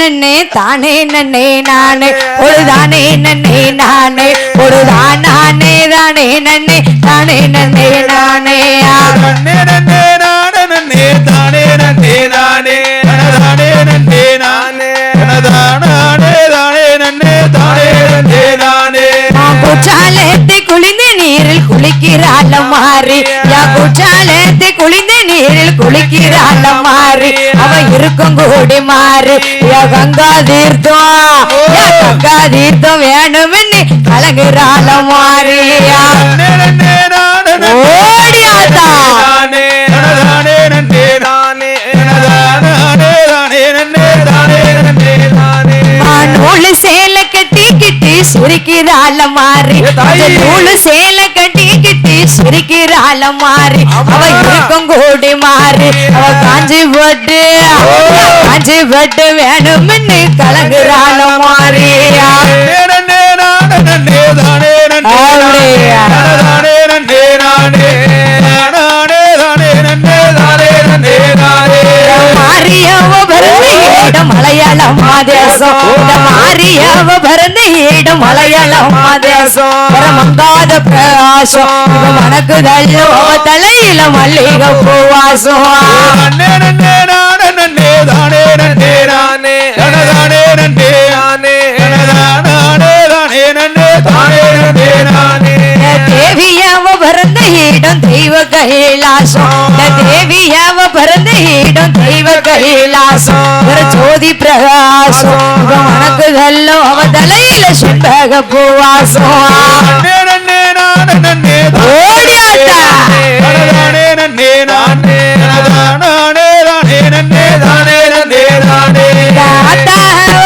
நன்னே தானே நன்னே நானே. பொழுதானே நன்னே நானே. பொழுதான் நானே தானே நன்னே. தானே நன்னே நானே. நன்னே நன்னே நானே நன்னே. தானே நன்னே நானே. தானே நன்னே நானே. தானே தானே நன்னே. தானே நன்னே நானே. நான் குற்றாலத்தை குளிந்த நீரில் குளிக்கிறாள் மாறி குற்றாலத்தை குளிந்த நீரில் குளிக்கிறாள் மாறி அவ இருக்கும் கூடி மாறி. கங்கா தீர்த்தம் கங்கா தீர்த்தம் வேணும்னு கலங்குறாள் நன்னே நானே நூலு சேலை கட்டி கிட்டி சிரிக்கிறாள் மாறி நூலு சேலை சிரிக்கிறாள் மாறி அவ இருக்கும் கூடி மாறி. அவ காஞ்சி போட்டு காஞ்சி போட்டு வேணும்னு கலங்குறாள் மாறியா இடம் மலையாளம் மங்காத பிரகாசம். மனக்கு தள்ளு தலையில மல்லிகை பூவாசம். கைலாசம். தேவியாவ பிறந்த இடம் தெய்வ கைலாசம். ஜோதி பிரகாசம். இவ மனக்கு அவ தலையில செண்பக பூவாசம்.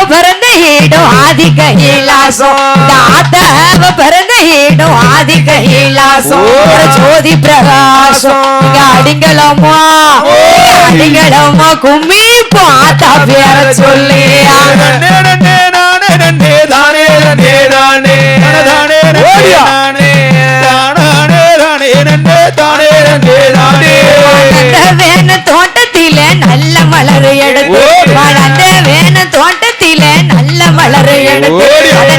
பிறந்த இடம் ஆதி கைலாசம். தாத்தா ஆதி கைலாசம் ஜோதி பிரகாசம். இங்க அடிங்களம்மா அடிங்களம்மா கும்மி பாத்தா பேர சொல்லி. நன்னே நானே நன்னே தானே மலர்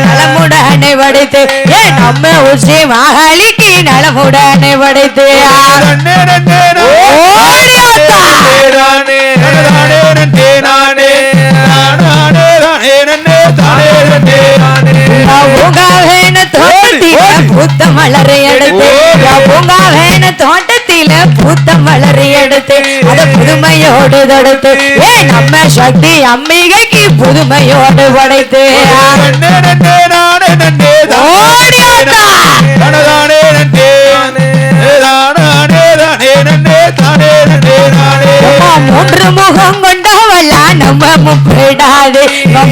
நலமுடனே வடித்து ஏ நம்ம உச்சி மகளிக்கு நலமுடனே வடித்து நன்னே நன்னே ஓடியாத்தா. நானே தானே நன்னே நானே தானே தானே நன்னே தானே நன்னே நானே பூங்கா வேன தோட்டத்தில பூத்த மலர் எடுத்து பூங்கா வேன தோட்டத்தில பூத்த மலர் எடுத்து அத புதுமையோடு தொடுத்து ஏ நம்ம சக்தி அம்பிகைக்கு புதுமையோடு படைத்து. மூன்று முகம் கொண்டவளா நம்ம முப்பிடாது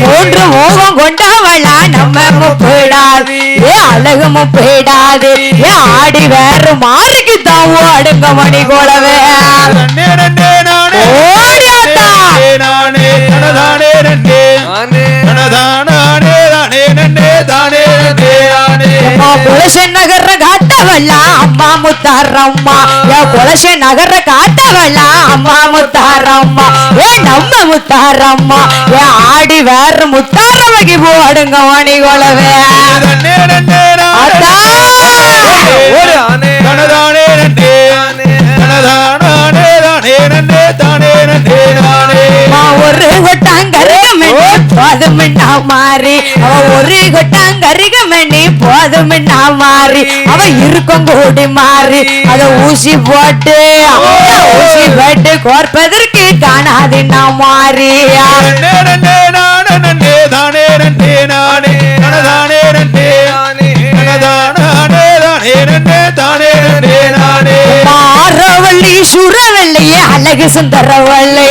மூன்று முகம் கொண்டவளா நம்ம முப்பிடாது ஏ அழகு முப்பிடாது ஏ ஆடி வேற மாறிக்கு தான் ஓடுங்க மணி அம்மா குலச நகர காட்டவளா அம்மா முத்தாரம்மா. ஏ குலச நகர காட்டவளா அம்மா முத்தாரம்மா. ஏ நம்ம முத்தாரம்மா. ஏ ஆடி வேற முத்தாரம்மைக்கு போடுங்க மணி கோலவே. ஒரு ஆனே தானே நன்னே தானே தானே தானே நன்னே நானே மாறி. அவ இருக்கும் கூடி மாறி. அத ஊசி போட்டு ஊசி போட்டு கோர்ப்பதற்கு மாறியா நன்னே நானே நானே. மாறவள்ளி சுரவள்ளியே அழகு சுந்தரவள்ளி.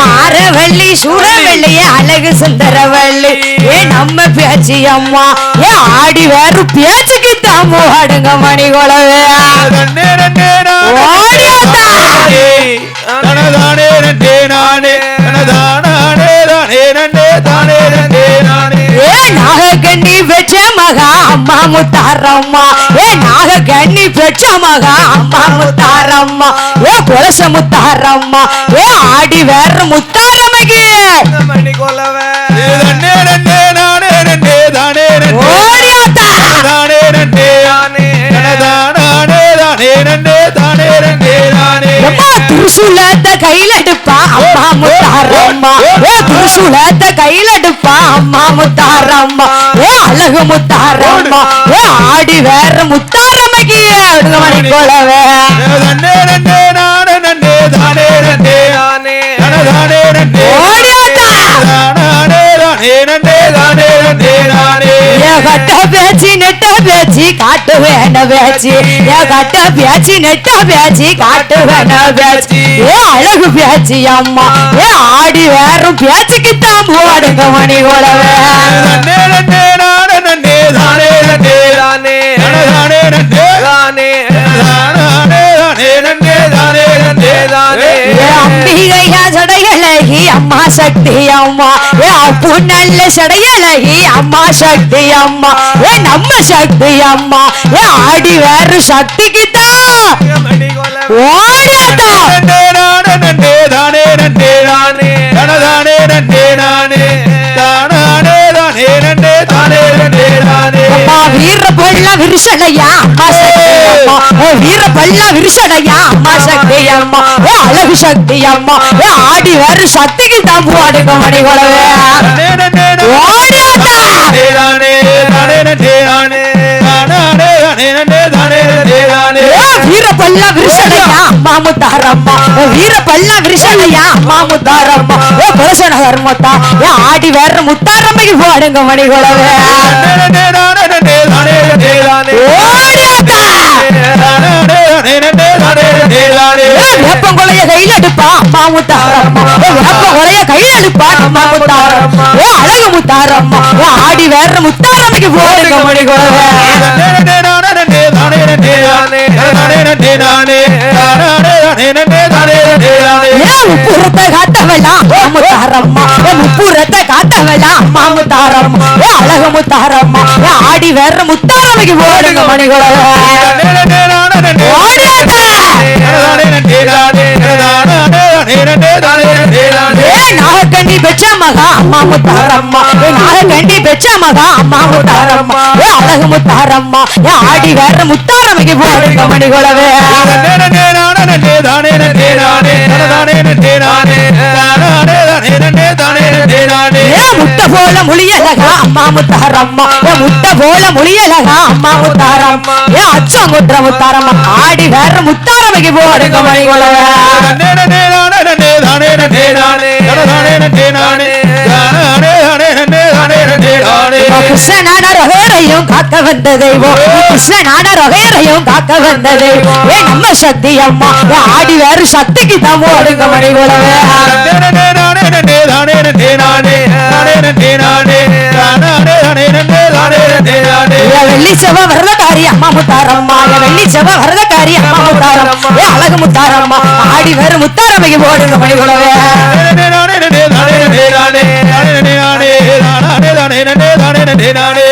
மாறவள்ளி சுரவள்ளியே அழகு சுந்தரவள்ளி. நம்ம பேச்சு அம்மா ஏ ஆடி வேறு பேச்சுக்கு தாமோ ஆடுங்க மணி ஏ நாகக்கண்ணி பெற்ற மகா அம்மா முத்தாரம்மா ஏ நாகக்கண்ணி பெற்ற மகா அம்மா முத்தாரம்மா ஏ குலச முத்தாரம்மா ஏ ஆடி வேற முத்தாரம்மைக்கு மணி கொலவ துருசுலத்தை கையில் எடுப்பா அம்மா முத்தாரம்மா. ஓ துருசுலத்தை கையில் எடுப்பா அம்மா முத்தாரம்மா. ஓ அழகு முத்தாரம்மா. ஓ ஆடி வேற முத்தாரம்மைக்கு அடுங்க மணி கட்ட பேச்சு நெட்ட பேச்சு காட்டு வேண பேச்சு. ஏ கட்ட பேச்சு நெட்ட பேச்சு காட்டு வேண பேச்சு. ஏ அழகு பேச்சு அம்மா. ஏ ஆடி வேறும் பேச்சுக்கு தான் போடுங்க மணி கொலவே நன்னே நன்னே நானே நன்னே தானே நன்னே தானே தானே நன்னே தானே தானே தானே. சக்தி அம்மா ஏ அப்பு நல்ல சடையழகி அம்மா சக்தி அம்மா ஏ நம்ம சக்தி அம்மா ஏ ஆடி வேறு சக்திக்கு தான் பள்ள விரிசடையா அம்மா சக்தி அம்மா ஏ வீர பள்ள விரிசடையா அம்மா சக்தி அம்மா ஏ அழகு சக்தி அம்மா ஏ ஆடி வேறு சக்திக்கு தான் போடுங்க மணி கொலவே நன்னே நன்னே ஓடியாத்தா தானே தானே தானே நன்னே ஏ புருஷன கர்மத்தா ஏ ஆடி வேற முத்தாரம்மைக்கு போடுங்க மணி கொலவே நன்னே எடுப்பா அம்மா முத்தாரம்மா எடுப்பா மாமுத்தாரம்மா. ஏ அழகு முத்தாரம்மா. ஆடி வேற முத்தாரம்மைக்கு போடுங்க மணி கொலவே முப்புறத்தை அம்மா முத்தாரம்மா முப்புறத்தை காத்தவளா அம்மா முத்தாரம்மா அழகு முத்தாரம்மா. ஆடி வேற முத்தாரம்மைக்கு போடுங்க மணி கொலவே நாகக்கண்டி மகா அம்மா முத்தாரம்மா ஏ நாகக்கண்டி மகா அம்மா முத்தாரம்மா ஏ அழகு முத்தாரம்மா ஏ ஆடி வேற முத்தாரமைக்கு போடுங்க மணி கொலவே நன்னே நன்னே தானே நன்னே தானே நன்னே தானே தானே தானே தானே தானே முட்டை போல முழியலகா அம்மா முத்தாரம்மா முட்டை போல முழியலகா அம்மா முத்தாரம்மா ஏ அச்சம் குற்ற முத்தாரம்மா ஆடி வேற முத்தாரம்மைக்கு போடுங்க மணி கொலவே நன்னே நன்னே தானே நன்னே தானே நன்னே தானே தானே நன்னே தானே தானே தானே நன்னே தானே நன்னே தானே கிருஷ்ணனான ரகேரையும் காக்க வந்த தெய்வம் கிருஷ்ணனான ரகேரையும் காக்க வந்த தெய்வம் ஏ நம்ம சக்தி அம்மா ஆடி வேற சக்திக்கு தான் போடுங்க மணி நன்னே தானே நன்னே தானே நன்னே தானே தானே நன்னே தானே தானே நன்னே தானே நன்னே தானே ஏ வெள்ளி செவ வரதக்காரி அம்மா முத்தாரம்மா. வெள்ளி செவ வரதக்காரி அம்மா முத்தாரம்மா. ஏ அழகு முத்தாரம்மா. ஆடி வேற முத்தாரம்மைக்கு போடுங்க மணி கொலவே நன்னே தானே நன்னே தானே நன்னே தானே தானே நன்னே தானே தானே